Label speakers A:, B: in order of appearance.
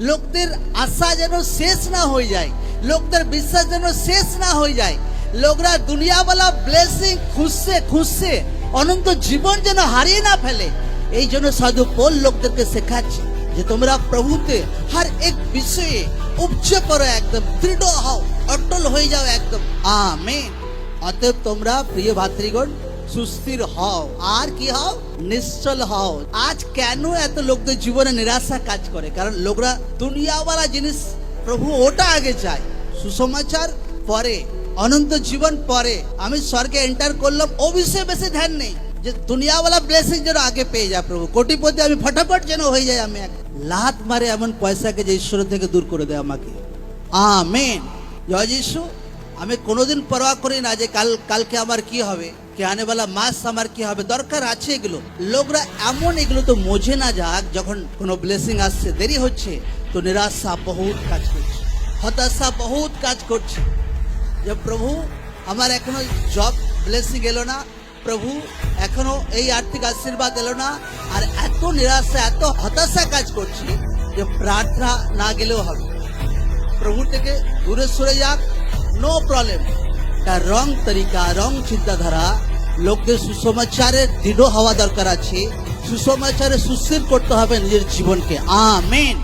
A: লোকদের আশা যেন শেষ না হয়ে যায়, লোকদের বিশ্বাস যেন শেষ না হয়ে যায়। লোকরা দুনিয়াওয়ালা ব্লেসিং খুঁজছে খুঁজছে, অনন্ত জীবন যেন হারিয়ে না ফেলে। এই জন্য সাধু পোল লোকদেরকে শেখাচ্ছে যে তোমরা প্রভুতে হর এক বিষয়ে উপচে পড়ো একদম, দৃঢ় হও, অটল হয়ে যাও একদম। আমেন। অতএব তোমরা প্রিয় ভাতৃগণ সুস্থির হও। আর কি হও? নিশ্চল হও। আজ কেন এত লোকদের জীবনে নিরাশা কাজ করে? কারণ লোকরা দুনিয়াওয়ালা জিনিস প্রভু ওটা আগে চায়। সুসমাচার পরে, অনন্ত জীবন পরে। আমি স্বর্গে এন্টার করলাম ও বিষয়ে বেশি ধ্যান নেই। যে দুনিয়াওয়ালা ব্লেসিং যেন আগে পেয়ে যায় প্রভু। কোটিপতি আমি ফটাফট যেন হয়ে যায় আমি এক- লাত মারে এমন পয়সাকে যে ঈশ্বর থেকে দূর করে দেয় আমাকে। আমেন। জয় যিশু। আমি কোনোদিন পরোয়া করি না যে কাল, কালকে আমার কি হবে। কে আনেওয়ালা মাস আমার কি হবে দরকার আছে এগুলো লোকরা এমন এগুলো তো মোঝে না যাক যখন কোনো ব্লেসিং আসছে দেরি হচ্ছে তো নিরাশা বহুত কাজ করছে হতাশা বহুত কাজ করছে যে প্রভু আমার এখনও জব ব্লেসিং এলো না প্রভু এখনও এই আর্থিক আশীর্বাদ এলো না আর এত নিরাশা এত হতাশা কাজ করছি যে প্রার্থনা না গেলেও হবে প্রভু থেকে দূরে সরে যাক নো প্রবলেম তার রং তরিকা রং চিন্তাধারা লোকদের সুসমাচারের দৃঢ় হওয়া দরকার আছে সুসমাচারে সুস্থির করতে হবে নিজের জীবনকে আমেন